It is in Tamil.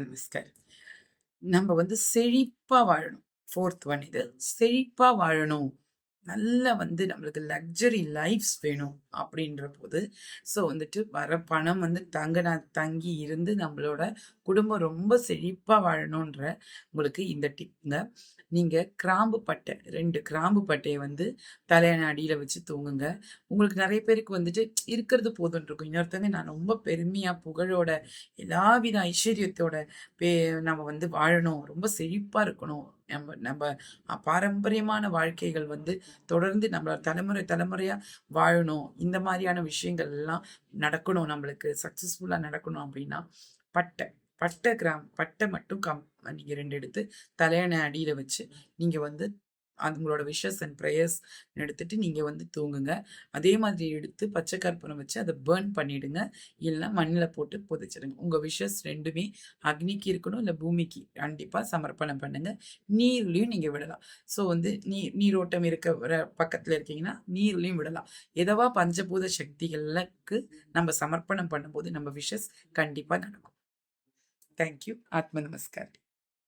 நமஸ்கார் நம்ம வந்து செழிப்பாக வாழணும். ஃபோர்த் ஒன் இது. செழிப்பாக வாழணும். நல்லா வந்து நம்மளுக்கு லக்ஸரி லைஃப்ஸ் வேணும் அப்படின்ற போது ஸோ வந்துட்டு வர பணம் வந்து தங்க தங்கி இருந்து நம்மளோட குடும்பம் ரொம்ப செழிப்பாக வாழணுன்ற உங்களுக்கு இந்த டிப்ங்க நீங்கள் கிராம்பு பட்டை ரெண்டு கிராம்பு பட்டையை வந்து தலையான அடியில் வச்சு தூங்குங்க. உங்களுக்கு நிறைய பேருக்கு வந்துட்டு இருக்கிறது போதுன்னு இருக்கும் இன்னொருத்தவங்க நான் ரொம்ப பெருமையாக புகழோட எல்லாவித ஐஸ்வர்யத்தோட பே நம்ம வந்து வாழணும். ரொம்ப செழிப்பாக இருக்கணும். நம்ம நம்ம பாரம்பரியமான வாழ்க்கைகள் வந்து தொடர்ந்து நம்மளோட தலைமுறை தலைமுறையாக வாழணும். இந்த மாதிரியான விஷயங்கள் எல்லாம் நடக்கணும். நம்மளுக்கு சக்ஸஸ்ஃபுல்லாக நடக்கணும் அப்படின்னா பட்டை பட்டை கிராம் பட்டை மட்டும் கம் நீங்கள் ரெண்டு எடுத்து தலையணை அடியில் வச்சு நீங்கள் வந்து அதுங்களோட விஷஸ் அண்ட் ப்ரேயர்ஸ் எடுத்துட்டு நீங்கள் வந்து தூங்குங்க. அதே மாதிரி எடுத்து பச்சை கற்பூரம் வச்சு அதை பேர்ன் பண்ணிவிடுங்க இல்லைன்னா மண்ணில் போட்டு புதைச்சிடுங்க. உங்கள் விஷஸ் ரெண்டுமே அக்னிக்கு இருக்கணும் இல்லை பூமிக்கு கண்டிப்பாக சமர்ப்பணம் பண்ணுங்கள் நீர்லேயும் நீங்கள் விடலாம். ஸோ வந்து நீர் நீரோட்டம் இருக்க பக்கத்தில் இருக்கீங்கன்னா நீர்லேயும் விடலாம். எதவா பஞ்சபூத சக்திகளுக்கு நம்ம சமர்ப்பணம் பண்ணும்போது நம்ம விஷஸ் கண்டிப்பாக நடக்கும். தேங்க்யூ ஆத்ம நமஸ்கார்.